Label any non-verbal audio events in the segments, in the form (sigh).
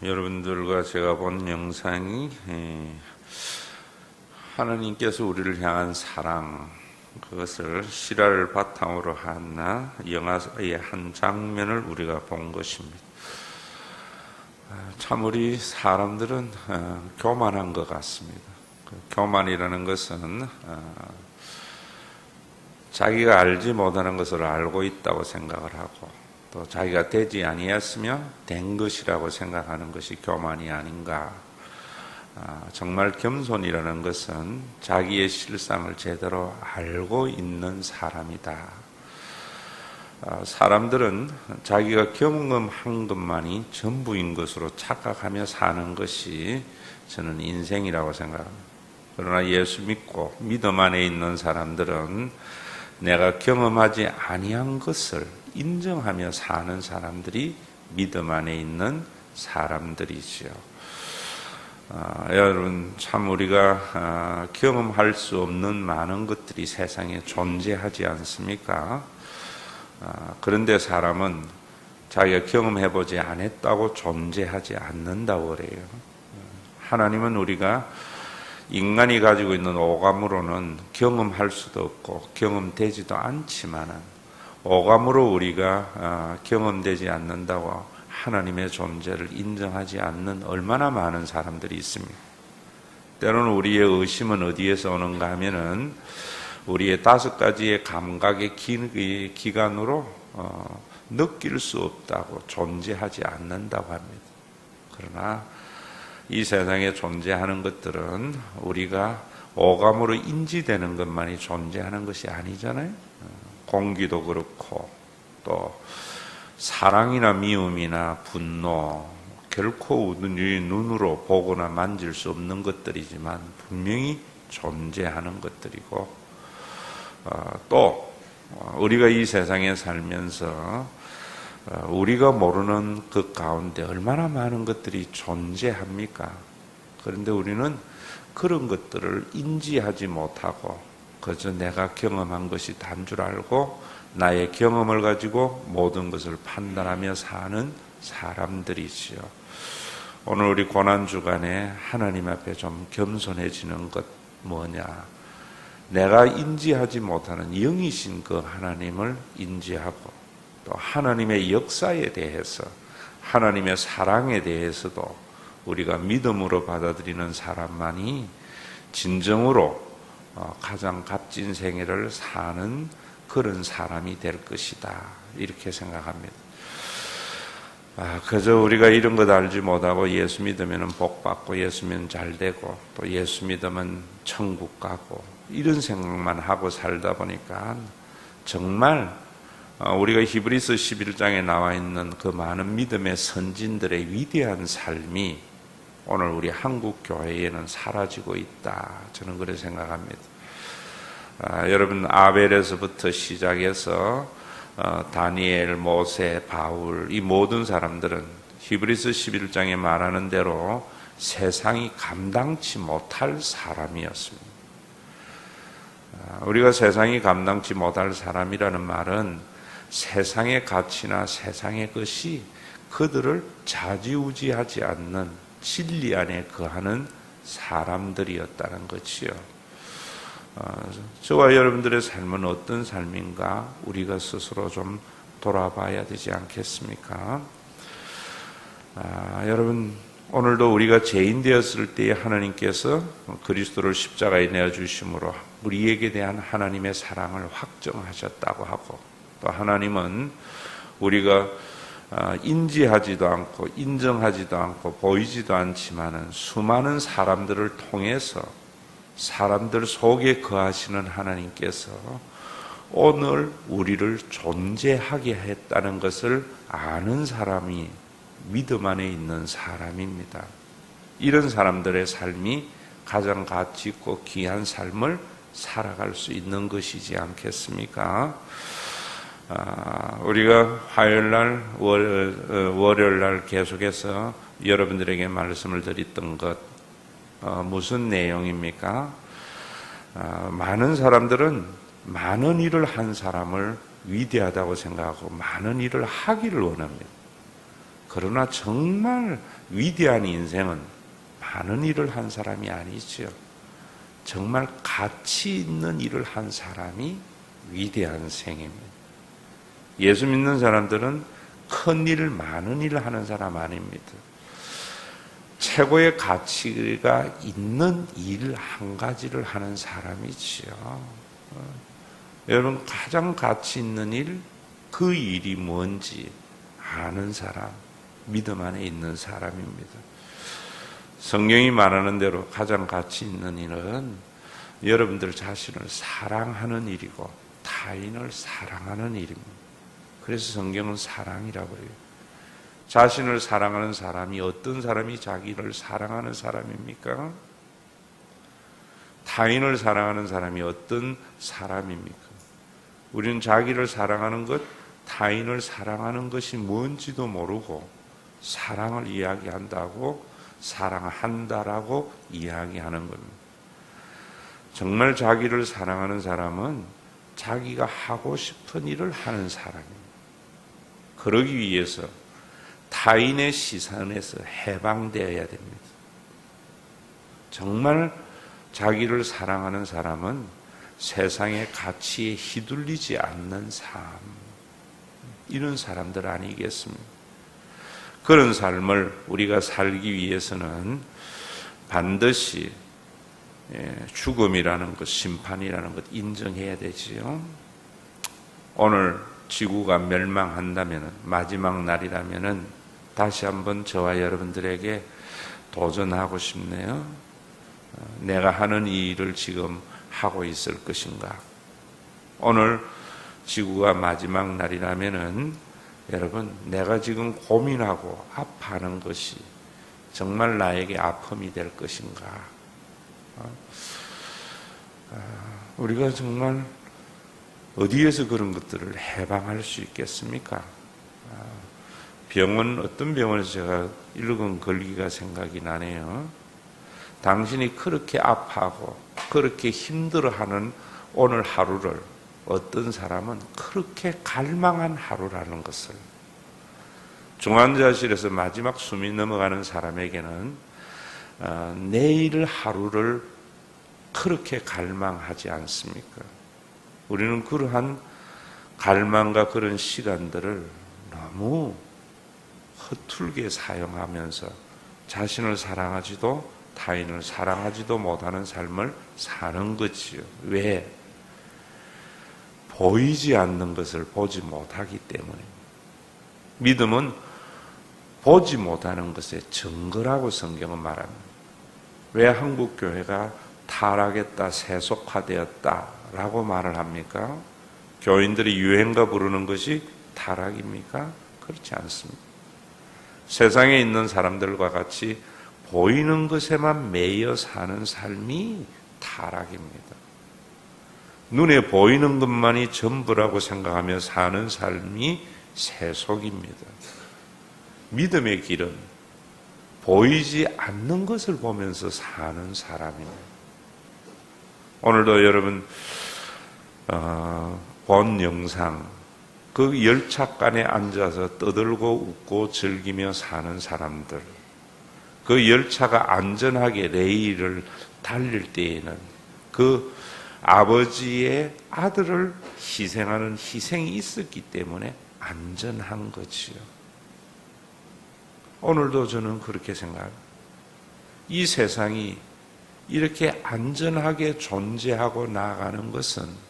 여러분들과 제가 본 영상이 에, 하나님께서 우리를 향한 사랑 그것을 실화를 바탕으로 한 영화의 한 장면을 우리가 본 것입니다. 아, 참 우리 사람들은 어, 교만한 것 같습니다. 그 교만이라는 것은 어, 자기가 알지 못하는 것을 알고 있다고 생각을 하고 또 자기가 되지 아니했으면 된 것이라고 생각하는 것이 교만이 아닌가. 아, 정말 겸손이라는 것은 자기의 실상을 제대로 알고 있는 사람이다. 아, 사람들은 자기가 경험한 것만이 전부인 것으로 착각하며 사는 것이 저는 인생이라고 생각합니다. 그러나 예수 믿고 믿음 안에 있는 사람들은 내가 경험하지 아니한 것을 인정하며 사는 사람들이 믿음 안에 있는 사람들이지요. 아, 여러분 참 우리가 아, 경험할 수 없는 많은 것들이 세상에 존재하지 않습니까? 아, 그런데 사람은 자기가 경험해보지 않았다고 존재하지 않는다고 그래요. 하나님은 우리가 인간이 가지고 있는 오감으로는 경험할 수도 없고 경험되지도 않지만은 오감으로 우리가 아, 경험되지 않는다고 하나님의 존재를 인정하지 않는 얼마나 많은 사람들이 있습니다. 때로는 우리의 의심은 어디에서 오는가 하면은 우리의 다섯 가지의 감각의 기간으로 어, 느낄 수 없다고 존재하지 않는다고 합니다. 그러나 이 세상에 존재하는 것들은 우리가 오감으로 인지되는 것만이 존재하는 것이 아니잖아요. 공기도 그렇고 또 사랑이나 미움이나 분노 결코 눈으로 보거나 만질 수 없는 것들이지만 분명히 존재하는 것들이고 어, 또 우리가 이 세상에 살면서 어, 우리가 모르는 그 가운데 얼마나 많은 것들이 존재합니까? 그런데 우리는 그런 것들을 인지하지 못하고 그저 내가 경험한 것이 단 줄 알고 나의 경험을 가지고 모든 것을 판단하며 사는 사람들이지요. 오늘 우리 고난 주간에 하나님 앞에 좀 겸손해지는 것 뭐냐? 내가 인지하지 못하는 영이신 그 하나님을 인지하고 또 하나님의 역사에 대해서 하나님의 사랑에 대해서도 우리가 믿음으로 받아들이는 사람만이 진정으로 어, 가장 값진 생애를 사는 그런 사람이 될 것이다. 이렇게 생각합니다. 아, 그저 우리가 이런 것 알지 못하고 예수 믿으면 복 받고 예수 믿으면 잘 되고 또 예수 믿으면 천국 가고 이런 생각만 하고 살다 보니까 정말 어, 우리가 히브리서 11장에 나와 있는 그 많은 믿음의 선진들의 위대한 삶이 오늘 우리 한국 교회에는 사라지고 있다. 저는 그렇게 생각합니다. 아, 여러분 아벨에서부터 시작해서 어, 다니엘, 모세, 바울 이 모든 사람들은 히브리서 11장에 말하는 대로 세상이 감당치 못할 사람이었습니다. 아, 우리가 세상이 감당치 못할 사람이라는 말은 세상의 가치나 세상의 것이 그들을 좌지우지하지 않는 진리 안에 거하는 사람들이었다는 것이요. 어, 저와 여러분들의 삶은 어떤 삶인가 우리가 스스로 좀 돌아봐야 되지 않겠습니까? 아, 여러분 오늘도 우리가 죄인 되었을 때에 하나님께서 그리스도를 십자가에 내어 주심으로 우리에게 대한 하나님의 사랑을 확정하셨다고 하고 또 하나님은 우리가 어, 인지하지도 않고 인정하지도 않고 보이지도 않지만은 수많은 사람들을 통해서 사람들 속에 거하시는 하나님께서 오늘 우리를 존재하게 했다는 것을 아는 사람이 믿음 안에 있는 사람입니다. 이런 사람들의 삶이 가장 가치 있고 귀한 삶을 살아갈 수 있는 것이지 않겠습니까? 아, 우리가 화요일 날, 월, 어, 월요일 날 계속해서 여러분들에게 말씀을 드렸던 것, 어, 무슨 내용입니까? 아, 많은 사람들은 많은 일을 한 사람을 위대하다고 생각하고 많은 일을 하기를 원합니다. 그러나 정말 위대한 인생은 많은 일을 한 사람이 아니지요. 정말 가치 있는 일을 한 사람이 위대한 생입니다. 예수 믿는 사람들은 큰 일, 많은 일을 하는 사람 아닙니다. 최고의 가치가 있는 일 한 가지를 하는 사람이지요. 어, 여러분, 가장 가치 있는 일, 그 일이 뭔지 아는 사람, 믿음 안에 있는 사람입니다. 성경이 말하는 대로 가장 가치 있는 일은 여러분들 자신을 사랑하는 일이고 타인을 사랑하는 일입니다. 그래서 성경은 사랑이라고 해요. 자신을 사랑하는 사람이 어떤 사람이 자기를 사랑하는 사람입니까? 타인을 사랑하는 사람이 어떤 사람입니까? 우리는 자기를 사랑하는 것, 타인을 사랑하는 것이 뭔지도 모르고 사랑을 이야기한다고 사랑한다라고 이야기하는 겁니다. 정말 자기를 사랑하는 사람은 자기가 하고 싶은 일을 하는 사람입니다. 그러기 위해서 타인의 시선에서 해방되어야 됩니다. 정말 자기를 사랑하는 사람은 세상의 가치에 휘둘리지 않는 삶, 이런 사람들 아니겠습니까? 그런 삶을 우리가 살기 위해서는 반드시 예, 죽음이라는 것, 심판이라는 것 인정해야 되지요. 오늘 지구가 멸망한다면 마지막 날이라면은 다시 한번 저와 여러분들에게 도전하고 싶네요. 어, 내가 하는 이 일을 지금 하고 있을 것인가? 오늘 지구가 마지막 날이라면은 여러분 내가 지금 고민하고 아파하는 것이 정말 나에게 아픔이 될 것인가? 어? 아, 우리가 정말 어디에서 그런 것들을 해방할 수 있겠습니까? 아, 병원 어떤 병원에서 제가 읽은 걸기가 생각이 나네요. 당신이 그렇게 아파하고 그렇게 힘들어하는 오늘 하루를 어떤 사람은 그렇게 갈망한 하루라는 것을 중환자실에서 마지막 숨이 넘어가는 사람에게는 어, 내일 하루를 그렇게 갈망하지 않습니까? 우리는 그러한 갈망과 그런 시간들을 너무 허툴게 사용하면서 자신을 사랑하지도 타인을 사랑하지도 못하는 삶을 사는 거지요. 왜? 보이지 않는 것을 보지 못하기 때문에. 믿음은 보지 못하는 것의 증거라고 성경은 말합니다. 왜 한국 교회가 타락했다, 세속화되었다 라고 말을 합니까? 교인들이 유행가 부르는 것이 타락입니까? 그렇지 않습니다. 세상에 있는 사람들과 같이 보이는 것에만 매여 사는 삶이 타락입니다. 눈에 보이는 것만이 전부라고 생각하며 사는 삶이 세속입니다. 믿음의 길은 보이지 않는 것을 보면서 사는 사람입니다. 오늘도 여러분 어, 본 영상 그 열차간에 앉아서 떠들고 웃고 즐기며 사는 사람들 그 열차가 안전하게 레일을 달릴 때에는 그 아버지의 아들을 희생하는 희생이 있었기 때문에 안전한 거지요. 오늘도 저는 그렇게 생각합니다. 이 세상이 이렇게 안전하게 존재하고 나가는 것은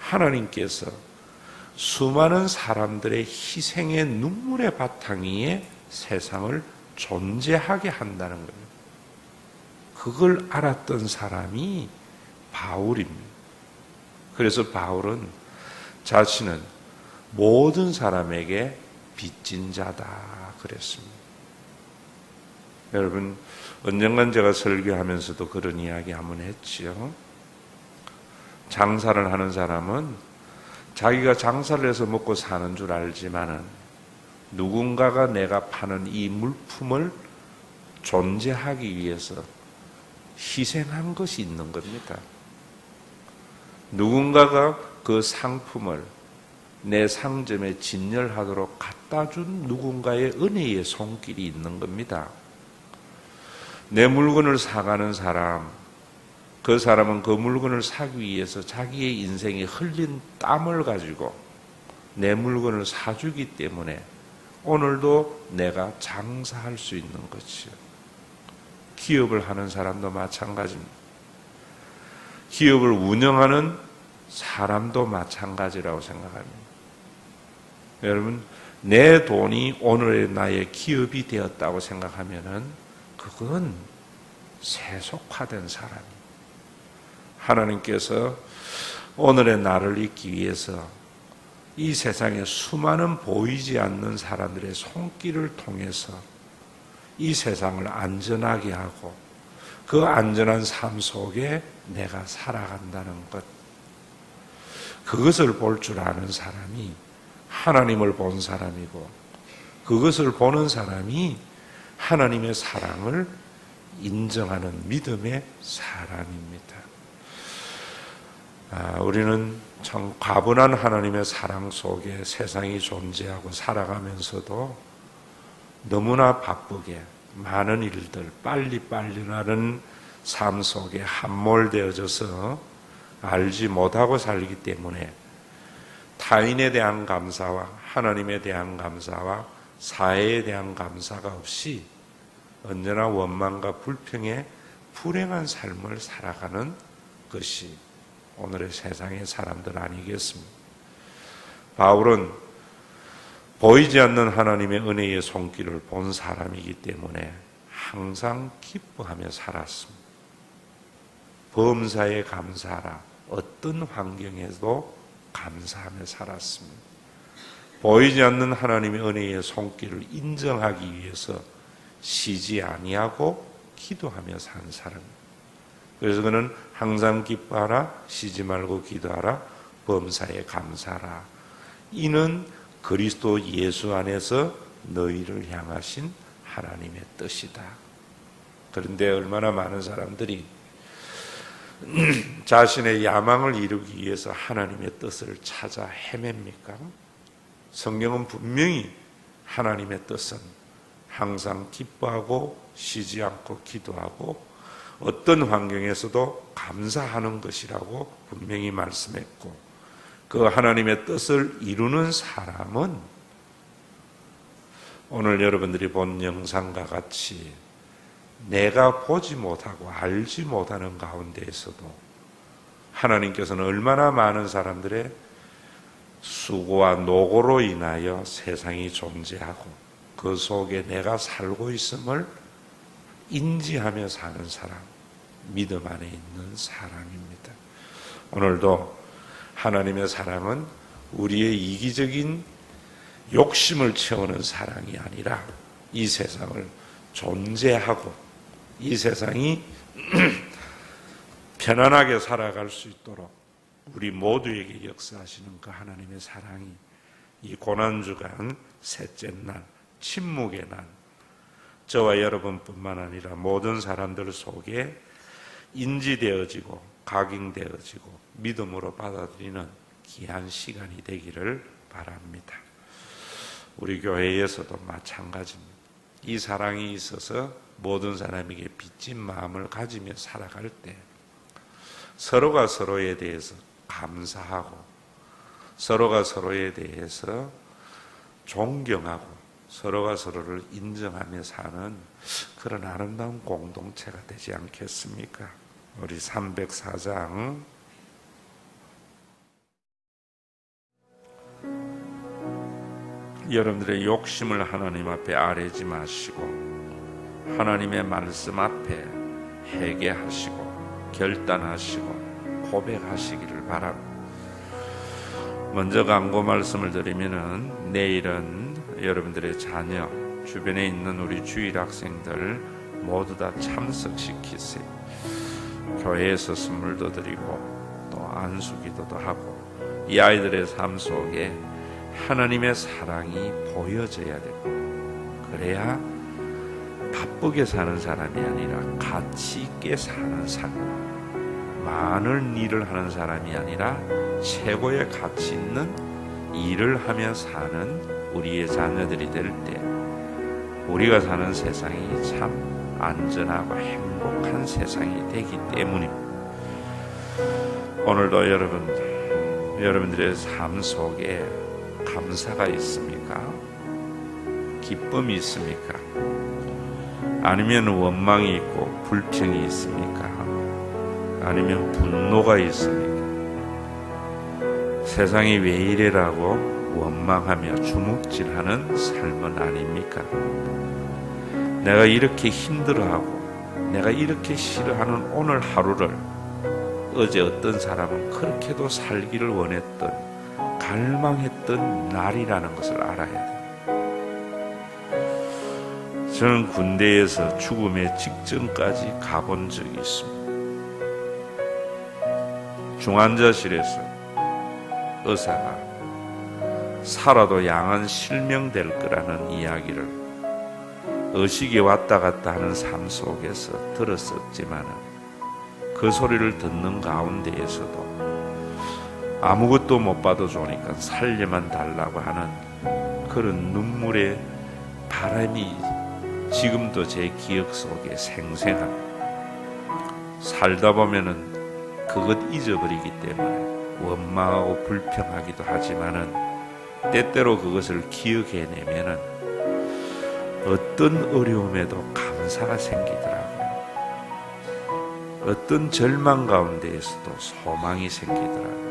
하나님께서 수많은 사람들의 희생의 눈물의 바탕 위에 세상을 존재하게 한다는 거예요. 그걸 알았던 사람이 바울입니다. 그래서 바울은 자신은 모든 사람에게 빚진 자다 그랬습니다. 여러분 언젠간 제가 설교하면서도 그런 이야기 한번 했지요. 장사를 하는 사람은 자기가 장사를 해서 먹고 사는 줄 알지만은 누군가가 내가 파는 이 물품을 존재하기 위해서 희생한 것이 있는 겁니다. 누군가가 그 상품을 내 상점에 진열하도록 갖다 준 누군가의 은혜의 손길이 있는 겁니다. 내 물건을 사가는 사람, 그 사람은 그 물건을 사기 위해서 자기의 인생에 흘린 땀을 가지고 내 물건을 사주기 때문에 오늘도 내가 장사할 수 있는 것이요. 기업을 하는 사람도 마찬가지입니다. 기업을 운영하는 사람도 마찬가지라고 생각합니다. 여러분, 내 돈이 오늘의 나의 기업이 되었다고 생각하면은 그건 세속화된 사람이에요. 하나님께서 오늘의 나를 잊기 위해서 이 세상에 수많은 보이지 않는 사람들의 손길을 통해서 이 세상을 안전하게 하고 그 안전한 삶 속에 내가 살아간다는 것. 그것을 볼 줄 아는 사람이 하나님을 본 사람이고 그것을 보는 사람이 하나님의 사랑을 인정하는 믿음의 사람입니다. 아, 우리는 참 과분한 하나님의 사랑 속에 세상이 존재하고 살아가면서도 너무나 바쁘게 많은 일들 빨리빨리 나는 삶 속에 함몰되어져서 알지 못하고 살기 때문에 타인에 대한 감사와 하나님에 대한 감사와 사회에 대한 감사가 없이 언제나 원망과 불평에 불행한 삶을 살아가는 것이 오늘의 세상의 사람들 아니겠습니까? 바울은 보이지 않는 하나님의 은혜의 손길을 본 사람이기 때문에 항상 기뻐하며 살았습니다. 범사에 감사하라. 어떤 환경에도 감사하며 살았습니다. 보이지 않는 하나님의 은혜의 손길을 인정하기 위해서 쉬지 아니하고 기도하며 산 사람입니다. 그래서 그는 항상 기뻐하라, 쉬지 말고 기도하라, 범사에 감사하라. 이는 그리스도 예수 안에서 너희를 향하신 하나님의 뜻이다. 그런데 얼마나 많은 사람들이 (clears throat) 자신의 야망을 이루기 위해서 하나님의 뜻을 찾아 헤맵니까? 성경은 분명히 하나님의 뜻은 항상 기뻐하고 쉬지 않고 기도하고 어떤 환경에서도 감사하는 것이라고 분명히 말씀했고 그 하나님의 뜻을 이루는 사람은 오늘 여러분들이 본 영상과 같이 내가 보지 못하고 알지 못하는 가운데에서도 하나님께서는 얼마나 많은 사람들의 수고와 노고로 인하여 세상이 존재하고 그 속에 내가 살고 있음을 인지하며 사는 사람, 믿음 안에 있는 사람입니다. 오늘도 하나님의 사랑은 우리의 이기적인 욕심을 채우는 사랑이 아니라 이 세상을 존재하고 이 세상이 (clears throat) 편안하게 살아갈 수 있도록 우리 모두에게 역사하시는 그 하나님의 사랑이 이 고난주간 셋째 날, 침묵의 날, 저와 여러분뿐만 아니라 모든 사람들 속에 인지되어지고 각인되어지고 믿음으로 받아들이는 귀한 시간이 되기를 바랍니다. 우리 교회에서도 마찬가지입니다. 이 사랑이 있어서 모든 사람에게 빚진 마음을 가지며 살아갈 때 서로가 서로에 대해서 감사하고 서로가 서로에 대해서 존경하고 서로가 서로를 인정하며 사는 그런 아름다운 공동체가 되지 않겠습니까? 우리 304장 여러분들의 욕심을 하나님 앞에 아뢰지 마시고 하나님의 말씀 앞에 회개하시고 결단하시고 고백하시기를 바랍니다. 먼저 강고 말씀을 드리면은 내일은 여러분들의 자녀 주변에 있는 우리 주일 학생들 모두 다 참석시키세요. 교회에서 선물도 드리고 또 안수기도도 하고 이 아이들의 삶 속에 하나님의 사랑이 보여져야 되고 그래야 바쁘게 사는 사람이 아니라 가치 있게 사는 사람 많은 일을 하는 사람이 아니라 최고의 가치 있는 일을 하며 사는 우리의 자녀들이 될 때 우리가 사는 세상이 참 안전하고 행복한 세상이 되기 때문입니다. 오늘도 여러분, 여러분들의 삶 속에 감사가 있습니까? 기쁨이 있습니까? 아니면 원망이 있고 불평이 있습니까? 아니면 분노가 있습니까? 세상이 왜 이래라고 원망하며 주먹질하는 삶은 아닙니까? 내가 이렇게 힘들어하고 내가 이렇게 싫어하는 오늘 하루를 어제 어떤 사람은 그렇게도 살기를 원했던 갈망했던 날이라는 것을 알아야 돼. 저는 군대에서 죽음의 직전까지 가본 적이 있습니다. 중환자실에서 의사가 살아도 양은 실명될 거라는 이야기를 의식이 왔다 갔다 하는 삶 속에서 들었었지만 그 소리를 듣는 가운데에서도 아무것도 못 받아주니까 살려만 달라고 하는 그런 눈물의 바람이 지금도 제 기억 속에 생생합니다. 살다 보면은 그것 잊어버리기 때문에 원망하고 불평하기도 하지만은 때때로 그것을 기억해내면은 어떤 어려움에도 감사가 생기더라고요. 어떤 절망 가운데에서도 소망이 생기더라고요.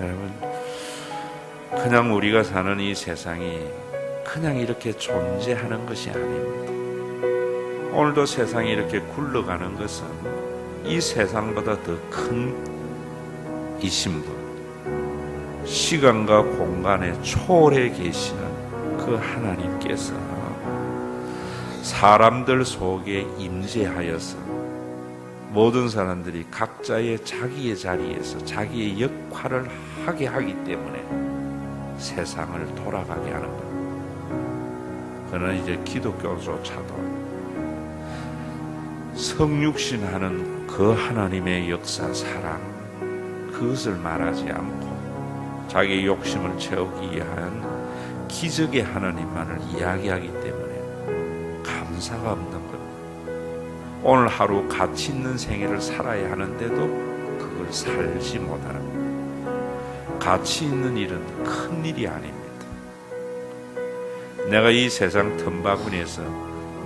여러분, 그냥 우리가 사는 이 세상이 그냥 이렇게 존재하는 것이 아닙니다. 오늘도 세상이 이렇게 굴러가는 것은 이 세상보다 더 큰 이신 분, 시간과 공간의 초월해 계시는 그 하나님께서 사람들 속에 임재하여서 모든 사람들이 각자의 자기의 자리에서 자기의 역할을 하게 하기 때문에 세상을 돌아가게 하는 것. 그는 이제 기독교조차도 성육신하는 그 하나님의 역사, 사랑, 그것을 말하지 않고 자기 욕심을 채우기 위한 기적의 하나님만을 이야기하기 때문에 감사가 없는 겁니다. 오늘 하루 가치 있는 생애를 살아야 하는데도 그걸 살지 못하는 겁니다. 가치 있는 일은 큰 일이 아닙니다. 내가 이 세상 틈바구니에서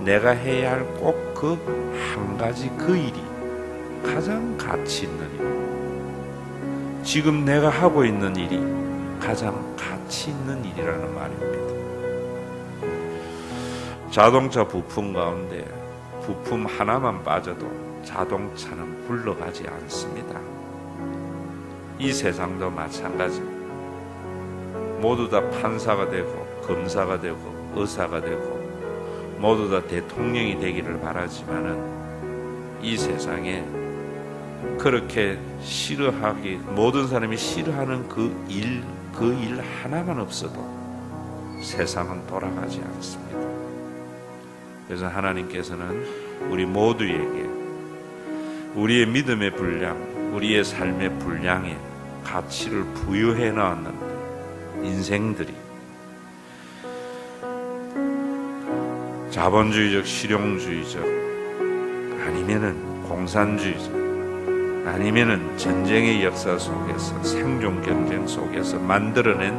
내가 해야 할 꼭 그 한 가지 그 일이 가장 가치 있는 일. 지금 내가 하고 있는 일이 가장 가치 있는 일이라는 말입니다. 자동차 부품 가운데 부품 하나만 빠져도 자동차는 굴러가지 않습니다. 이 세상도 마찬가지. 모두 다 판사가 되고 검사가 되고 의사가 되고 모두 다 대통령이 되기를 바라지만은 이 세상에 그렇게 싫어하기 모든 사람이 싫어하는 그 일, 그 일 하나만 없어도 세상은 돌아가지 않습니다. 그래서 하나님께서는 우리 모두에게 우리의 믿음의 분량, 우리의 삶의 분량에 가치를 부여해 나왔는데 인생들이 자본주의적, 실용주의적, 아니면은 공산주의적, 아니면은 전쟁의 역사 속에서 생존 경쟁 속에서 만들어낸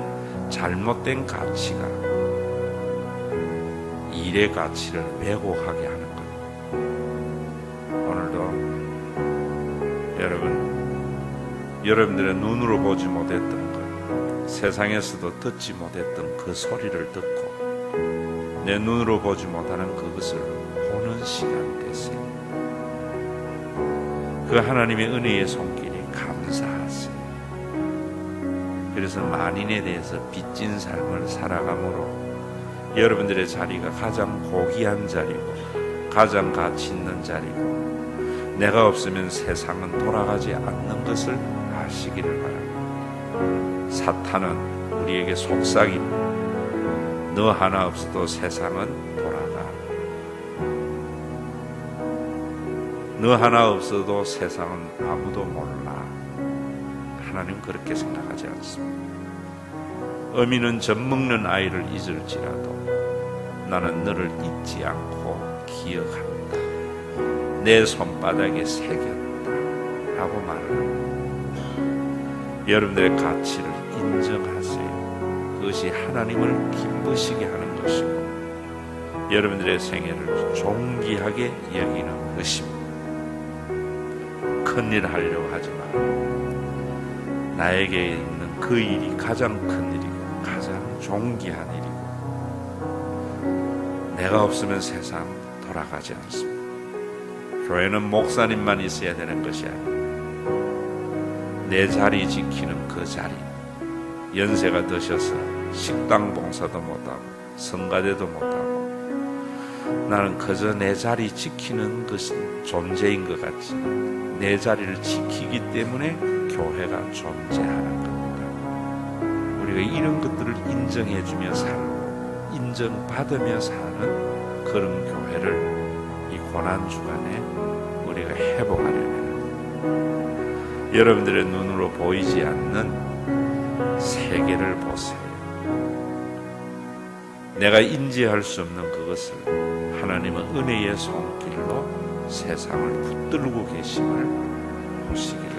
잘못된 가치가 일의 가치를 왜곡하게 하는 것. 오늘도 여러분, 여러분들의 눈으로 보지 못했던 것, 세상에서도 듣지 못했던 그 소리를 듣고 내 눈으로 보지 못하는 그것을 보는 시간 되세요. 그 하나님의 은혜의 손길이 감사하세요. 그래서 만인에 대해서 빚진 삶을 살아감으로 여러분들의 자리가 가장 고귀한 자리고 가장 가치 있는 자리고 내가 없으면 세상은 돌아가지 않는 것을 아시기를 바랍니다. 사탄은 우리에게 속삭입니다. 너 하나 없어도 세상은 너 하나 없어도 세상은 아무도 몰라. 하나님 그렇게 생각하지 않습니다. 어미는 젖 먹는 아이를 잊을지라도 나는 너를 잊지 않고 기억한다. 내 손바닥에 새겼다. 라고 말합니다. 여러분들의 가치를 인정하세요. 그것이 하나님을 기쁘시게 하는 것이고 여러분들의 생애를 존귀하게 여기는 것입니다. 큰 일 하려고 하지 마. 나에게 있는 그 일이 가장 큰 일이고 가장 존귀한 일이고 내가 없으면 세상 돌아가지 않습니다. 교회는 목사님만 있어야 되는 것이 아니에요. 내 자리 지키는 그 자리. 연세가 드셔서 식당 봉사도 못하고 성가대도 못하고 나는 그저 내 자리 지키는 것은 존재인 것 같지만 내 자리를 지키기 때문에 교회가 존재하는 겁니다. 우리가 이런 것들을 인정해주며 살고 인정받으며 사는 그런 교회를 이 고난 주간에 우리가 회복하려면 여러분들의 눈으로 보이지 않는 세계를 보세요. 내가 인지할 수 없는 그것을 하나님은 은혜의 손길로 세상을 붙들고 계심을 바랍니다.